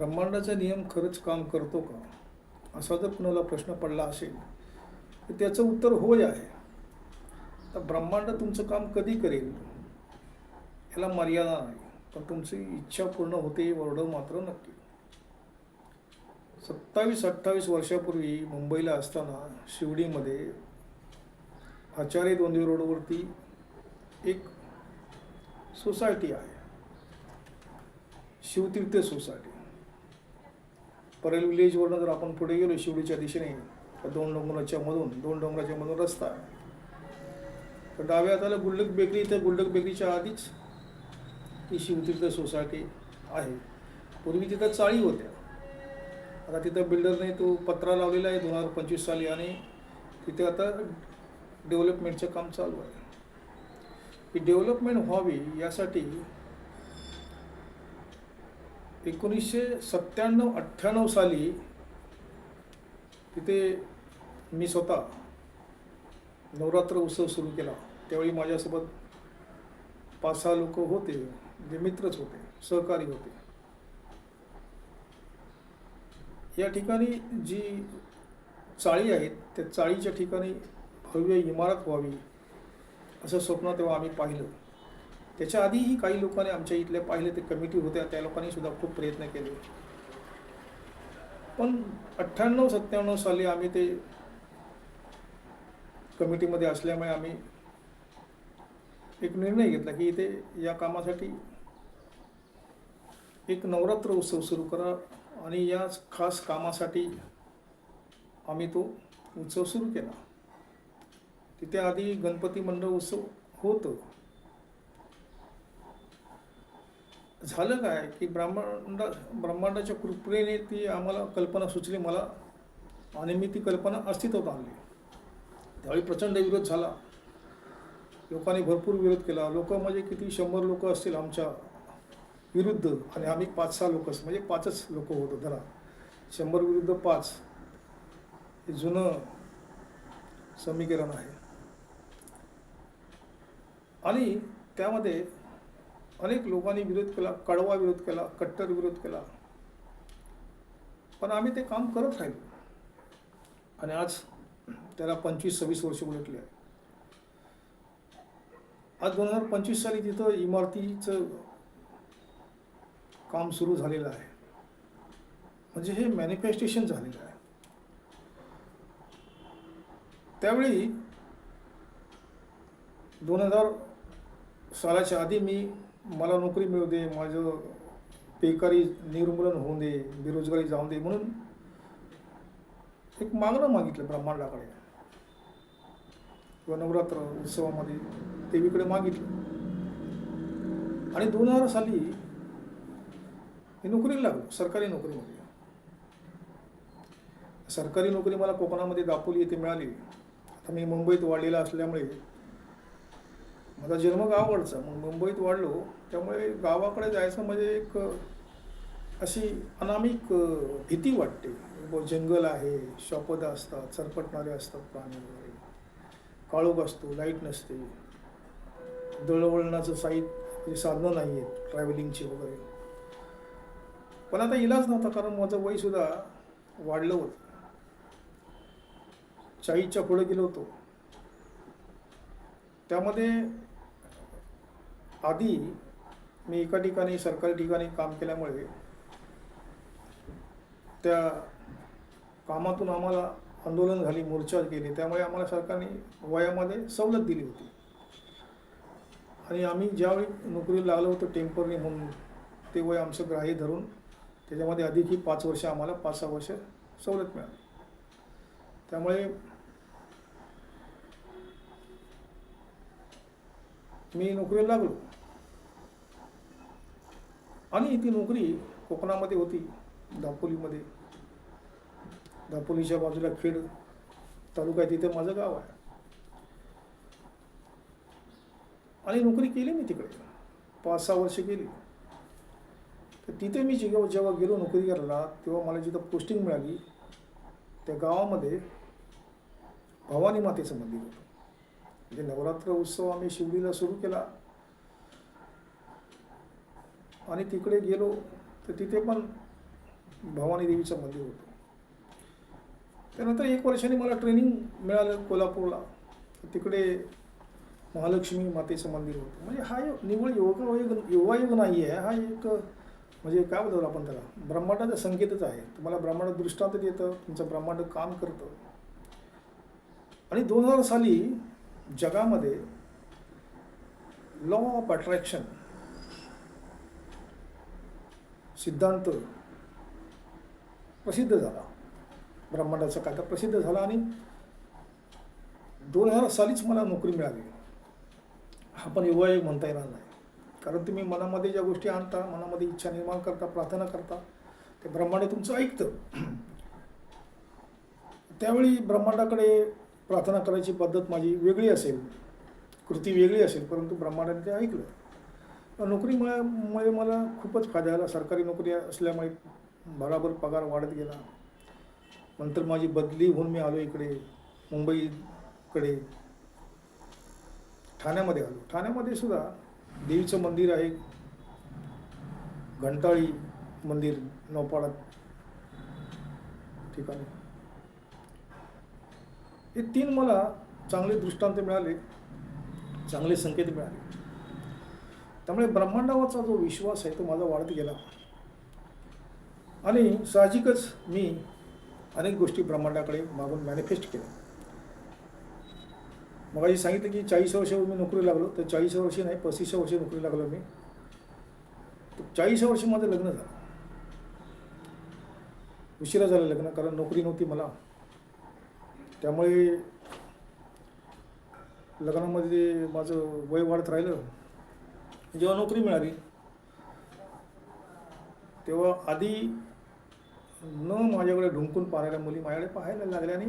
ब्रह्मांडाचा नियम खरंच काम करतो का? असा जर कुणाला प्रश्न पडला असेल तर त्याचं उत्तर होय आहे. तर ब्रह्मांड तुमचं काम कधी करेल? याला मर्यादा नाही पण तुमची इच्छा पूर्ण होते एवढं मात्र नक्की. सत्तावीस अठ्ठावीस वर्षापूर्वी मुंबईला असताना शिवडीमध्ये आचार्य दोंदी रोडवरती एक सोसायटी आहे. शिवतीर्थ सोसायटी परेल विलेजवरनं जर आपण पुढे गेलो शिवडीच्या दिशेने तर दोन डोंगराच्या मधून दोन डोंगराच्या मधून रस्ता. आहे तर डाव्या हाताला गुल्लक बेकरी तर गुल्लक बेकरीच्या आधीच ती शिवतीर्थ सोसायटी आहे. पूर्वी तिथं चाळी होत्या. आता तिथं बिल्डरने तो पत्रा लावलेला आहे दोन हजार पंचवीस साली आणि तिथे आता डेव्हलपमेंटचं काम चालू आहे. ही डेव्हलपमेंट व्हावी यासाठी एकोणीसशे सत्त्याण्णव अठ्ठ्याण्णव साली तिथे मी स्वतः नवरात्र उत्सव सुरू केला. त्यावेळी माझ्यासोबत पाच सहा लोक होते जे मित्रच होते सहकारी होते. या ठिकाणी जी चाळी आहेत त्या चाळीच्या ठिकाणी भव्य इमारत व्हावी असं स्वप्न तेव्हा आम्ही पाहिलं. त्याच्या आधीही काही लोकांनी आमच्या इथल्या पाहिले ते कमिटी होत्या त्या लोकांनी सुद्धा खूप प्रयत्न केले. पण अठ्ठ्याण्णव सत्त्याण्णव साली आम्ही ते कमिटीमध्ये असल्यामुळे आम्ही एक निर्णय घेतला की इथे या कामासाठी एक नवरात्र उत्सव सुरू करा आणि या खास कामासाठी आम्ही तो उत्सव सुरू केला. तिथे आधी गणपती मंडळ उत्सव होतं. झालं काय की ब्रह्मांडा ब्रह्मांडाच्या कृपेने ती आम्हाला कल्पना सुचली मला आणि मी ती कल्पना अस्तित्वात आणली. त्यावेळी प्रचंड विरोध झाला. लोकांनी भरपूर विरोध केला. लोक म्हणजे किती शंभर लोक असतील आमच्या विरुद्ध आणि आम्ही पाच सहा लोक म्हणजे पाचच लोक होतो धरा. शंभर विरुद्ध पाच हे जुनं समीकरण आहे. आणि त्यामध्ये अनेक लोकांनी विरोध केला कडवा विरोध केला कट्टर विरोध केला. पण आम्ही ते काम करत राहिलो. आणि आज त्याला पंचवीस सव्वीस वर्ष उलटली आहे आज दोन हजार पंचवीस साली तिथं इमारतीचं काम सुरू झालेलं आहे. म्हणजे हे मॅनिफेस्टेशन झालेलं आहे. त्यावेळी दोन हजार सालाच्या आधी मी मला नोकरी मिळू दे माझं बेकारी निर्मूलन होऊ दे बेरोजगारी जाऊ दे म्हणून एक मागणं मागितलं ब्रह्मांडाकडे. किंवा नवरात्र उत्सवामध्ये देवीकडे मागितलं. आणि दोन हजार साली मी नोकरीला लागलो सरकारी नोकरीमध्ये. सरकारी नोकरी मला कोकणामध्ये दापोली येथे मिळाली. आता मी मुंबईत वाढलेला असल्यामुळे माझा जन्म गावाकडचा मग मुंबईत वाढलो त्यामुळे गावाकडे जायचं म्हणजे एक अशी अनामिक भीती वाटते. जंगल आहे शॉपद असतात सरपटणारे असतात प्राणी वगैरे. काळोख असतो लाइट नसते. दळवळणाचं साहित्य म्हणजे साधनं नाही आहेत ट्रॅव्हलिंगची वगैरे. पण आता इलाज नव्हता कारण माझं वयसुद्धा वाढलं होतं. चाळीसच्या पुढे गेलो होतो. त्यामध्ये आधी मी एका ठिकाणी सरकारी ठिकाणी काम केल्यामुळे त्या कामातून आम्हाला आंदोलन झाली मोर्चा केले. त्यामुळे आम्हाला सरकारने वयामध्ये सवलत दिली होती. आणि आम्ही ज्यावेळी नोकरीला लागलो होतो टेंपररी म्हणून ते वय आमचं ग्राह्य धरून त्याच्यामध्ये अधिक ही पाच वर्ष आम्हाला पाच सहा वर्ष सवलत मिळाली. त्यामुळे मी नोकरीला लागलो. आणि ती नोकरी कोकणामध्ये होती दापोलीमध्ये. दापोलीच्या बाजूला खेड तालुका आहे तिथे माझं गाव आहे. आणि नोकरी केली मी तिकडे. पाच सहा वर्ष केली. तर तिथे मी जेव्हा जेव्हा गेलो नोकरी करायला तेव्हा मला जिथं पोस्टिंग मिळाली त्या गावामध्ये भवानी मातेचं मंदिर होतं. म्हणजे नवरात्र उत्सव आम्ही शिवडीला सुरू केला. आणि तिकडे गेलो तर तिथे पण भवानी देवीचं मंदिर होतं. त्यानंतर एक वर्षाने मला ट्रेनिंग मिळालं कोल्हापूरला. तिकडे महालक्ष्मी मातेचं मंदिर होतं. म्हणजे हा एक निव्वळ योग योगायोग नाही आहे. हा एक म्हणजे काय बोलतो आपण त्याला? ब्रह्मांडाचा संकेतच आहे. तुम्हाला ब्रह्मांड दृष्टांत देतं तुमचं ब्रह्मांड काम करतं. आणि दोन हजार साली जगामध्ये लॉ ऑफ अट्रॅक्शन सिद्धांत प्रसिद्ध झाला. ब्रह्मांडाचा कायदा प्रसिद्ध झाला आणि दोन हजार सालीच मला नोकरी मिळाली. हा पण योगायोग म्हणता येणार नाही. कारण तुम्ही मनामध्ये ज्या गोष्टी आणता मनामध्ये इच्छा निर्माण करता प्रार्थना करता ते ब्रह्मांड तुमचं ऐकतं. त्यावेळी ब्रह्मांडाकडे प्रार्थना करायची पद्धत माझी वेगळी असेल कृती वेगळी असेल परंतु ब्रह्मांडाने ते ऐकलं. नोकरीमुळे मुळे मला खूपच फायदा झाला. सरकारी नोकरी असल्यामुळे बराबर पगार वाढत गेला. नंतर माझी बदली होऊन मी आलो इकडे मुंबईकडे. ठाण्यामध्ये आलो. ठाण्यामध्ये सुद्धा देवीचं मंदिर आहे. घंटाळी मंदिर नौपाडा ठिकाणी. हे तीन मला चांगले दृष्टांत मिळाले चांगले संकेत मिळाले. त्यामुळे ब्रह्मांडावरचा जो विश्वास आहे तो माझा वाढत गेला. आणि साहजिकच मी अनेक गोष्टी ब्रह्मांडाकडे मागून मॅनिफेस्ट केल्या. मग आधी सांगितलं की चाळीस वर्ष मी नोकरी लागलो तर चाळीस वर्षी नाही पस्तीस वर्षी नोकरी लागलो मी. तर चाळीस वर्षी माझं लग्न झालं. उशिरा झालं लग्न कारण नोकरी नव्हती मला. त्यामुळे लग्नामध्ये माझं वय वाढत राहिलं. जेव्हा नोकरी मिळाली तेव्हा आधी न माझ्याकडे ढुंकून पाहणाऱ्या मुली माझ्याकडे पाहायला लागल्याने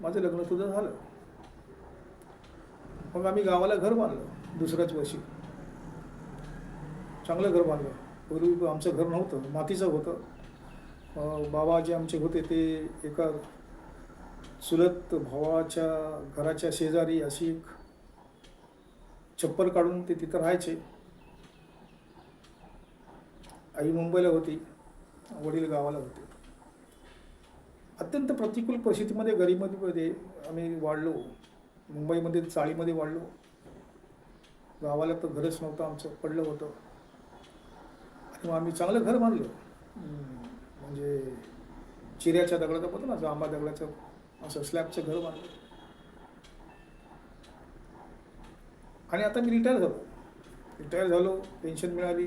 माझं लग्न तुझं झालं. मग आम्ही गावाला घर बांधलं दुसऱ्याच वर्षी. चांगलं घर बांधलं. पूर्वी आमचं घर नव्हतं मातीचं होतं. बाबा जे आमचे होते ते एका चुलत भावाच्या घराच्या शेजारी अशी एक चप्पल काढून ते तिथं राहायचे. आई मुंबईला होती वडील गावाला होते. अत्यंत प्रतिकूल परिस्थितीमध्ये गरिबीमध्ये आम्ही वाढलो. मुंबईमध्ये चाळीमध्ये वाढलो. गावाला तर घरच नव्हतं आमचं पडलं होतं. आणि मग आम्ही चांगलं घर बांधलं. म्हणजे चिऱ्याच्या दगडाचं होतं ना जांबा दगडाचं असं स्लॅबचं घर बांधलं. आणि आता मी रिटायर झालो. रिटायर झालो पेन्शन मिळाली.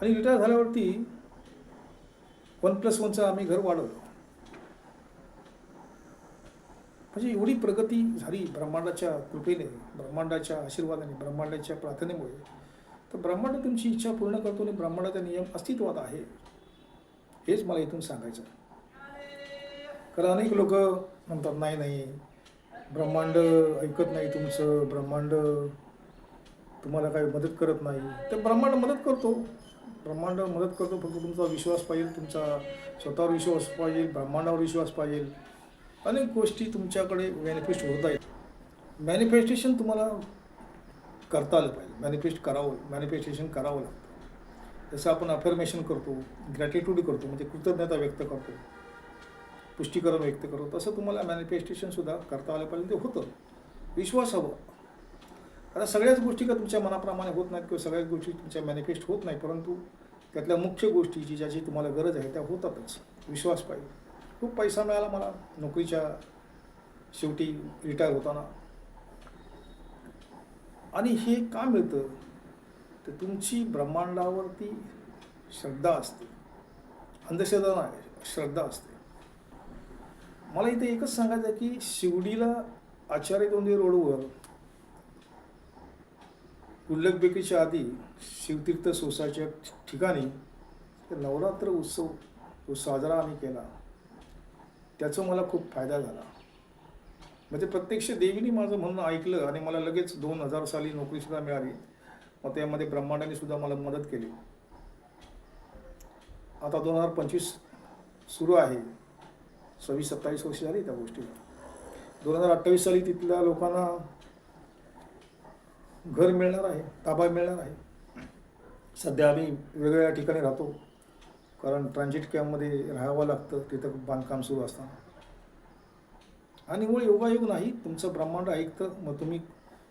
आणि रिटायर झाल्यावरती वन प्लस वनचं आम्ही घर वाढवलं. म्हणजे एवढी प्रगती झाली ब्रह्मांडाच्या कृपेने ब्रह्मांडाच्या आशीर्वादाने ब्रह्मांडाच्या प्रार्थनेमुळे. तर ब्रह्मांड तुमची इच्छा पूर्ण करतो आणि ब्रह्मांडाचा नियम अस्तित्वात आहे. हेच मला इथून सांगायचं कारण अनेक लोक म्हणतात नाही नाही ब्रह्मांड ऐकत नाही तुमचं ब्रह्मांड तुम्हाला काही मदत करत नाही. तर ब्रह्मांड मदत करतो. ब्रह्मांड मदत करतो फक्त तुमचा विश्वास पाहिजे तुमचा स्वतःवर विश्वास पाहिजे ब्रह्मांडावर विश्वास पाहिजे. अनेक गोष्टी तुमच्याकडे मॅनिफेस्ट होत आहेत. मॅनिफेस्टेशन तुम्हाला करता आलं पाहिजे. मॅनिफेस्ट करावं मॅनिफेस्टेशन करावं लागतं. जसं आपण अफर्मेशन करतो ग्रॅटिट्यूड करतो म्हणजे कृतज्ञता व्यक्त करतो. पुष्टीकरण व्यक्त करू तसं तुम्हाला मॅनिफेस्टेशनसुद्धा करता आलं पाहिजे ते होतं. विश्वास हवं. आता सगळ्याच गोष्टी का तुमच्या मनाप्रमाणे होत नाहीत किंवा सगळ्याच गोष्टी तुमच्या मॅनिफेस्ट होत नाही परंतु त्यातल्या मुख्य गोष्टी जी ज्याची तुम्हाला गरज आहे त्या होतातच. विश्वास पाहिजे. खूप पैसा मिळाला मला नोकरीच्या शेवटी रिटायर होताना. आणि हे का मिळतं? तर तुमची ब्रह्मांडावरती श्रद्धा असते. अंधश्रद्धा नाही श्रद्धा असते. मला इथे एकच सांगायचं आहे की शिवडीला आचार्य दोंदी रोडवर गुल्लक बेकरीच्या आधी शिवतीर्थ सोसायच्या ठिकाणी नवरात्र उत्सव तो साजरा आम्ही केला. त्याचा मला खूप फायदा झाला. म्हणजे प्रत्यक्ष देवीने माझं म्हणणं ऐकलं आणि मला लगेच दोन हजार साली नोकरीसुद्धा मिळाली. मग त्यामध्ये ब्रह्मांडाने सुद्धा मला मदत केली. आता दोन हजार पंचवीस सुरू आहे. सव्वीस सत्तावीस वर्ष झाली त्या गोष्टीला. दोन हजार अठ्ठावीस साली तिथल्या लोकांना घर मिळणार आहे ताबा मिळणार आहे. सध्या आम्ही वेगवेगळ्या ठिकाणी राहतो कारण ट्रान्झिट कॅम्पमध्ये राहावं लागतं तिथं बांधकाम सुरू असताना. आणि मुळ योगायोग नाही तुमचं ब्रह्मांड ऐकतं मग तुम्ही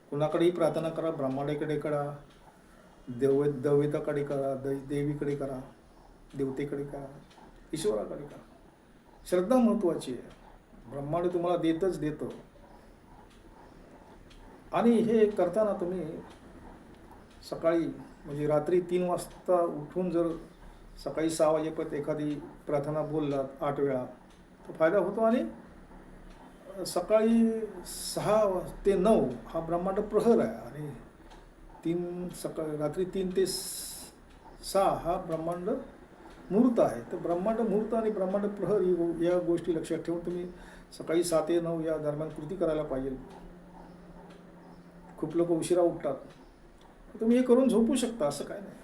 कुणाकडेही प्रार्थना करा ब्रह्मांडाकडे करा देव देवताकडे करा दै देवीकडे करा देवतेकडे करा ईश्वराकडे करा. श्रद्धा महत्त्वाची आहे. ब्रह्मांड तुम्हाला देतच देतं. आणि हे करताना तुम्ही सकाळी म्हणजे रात्री तीन वाजता उठून जर सकाळी सहा वाजेपर्यंत एखादी प्रार्थना बोललात आठ वेळा तर फायदा होतो आणि सकाळी सहा ते नऊ हा ब्रह्मांड प्रहर आहे. आणि तीन सकाळी रात्री तीन ते सहा हा ब्रह्मांड मुहूर्त आहे. तर ब्रह्मांड मुहूर्त आणि ब्रह्मांड प्रहर ही या गोष्टी लक्षात ठेवून तुम्ही सकाळी सात ते नऊ या दरम्यान कृती करायला पाहिजे. खूप लोक उशिरा उठतात. तुम्ही हे करून झोपू शकता असं काय नाही.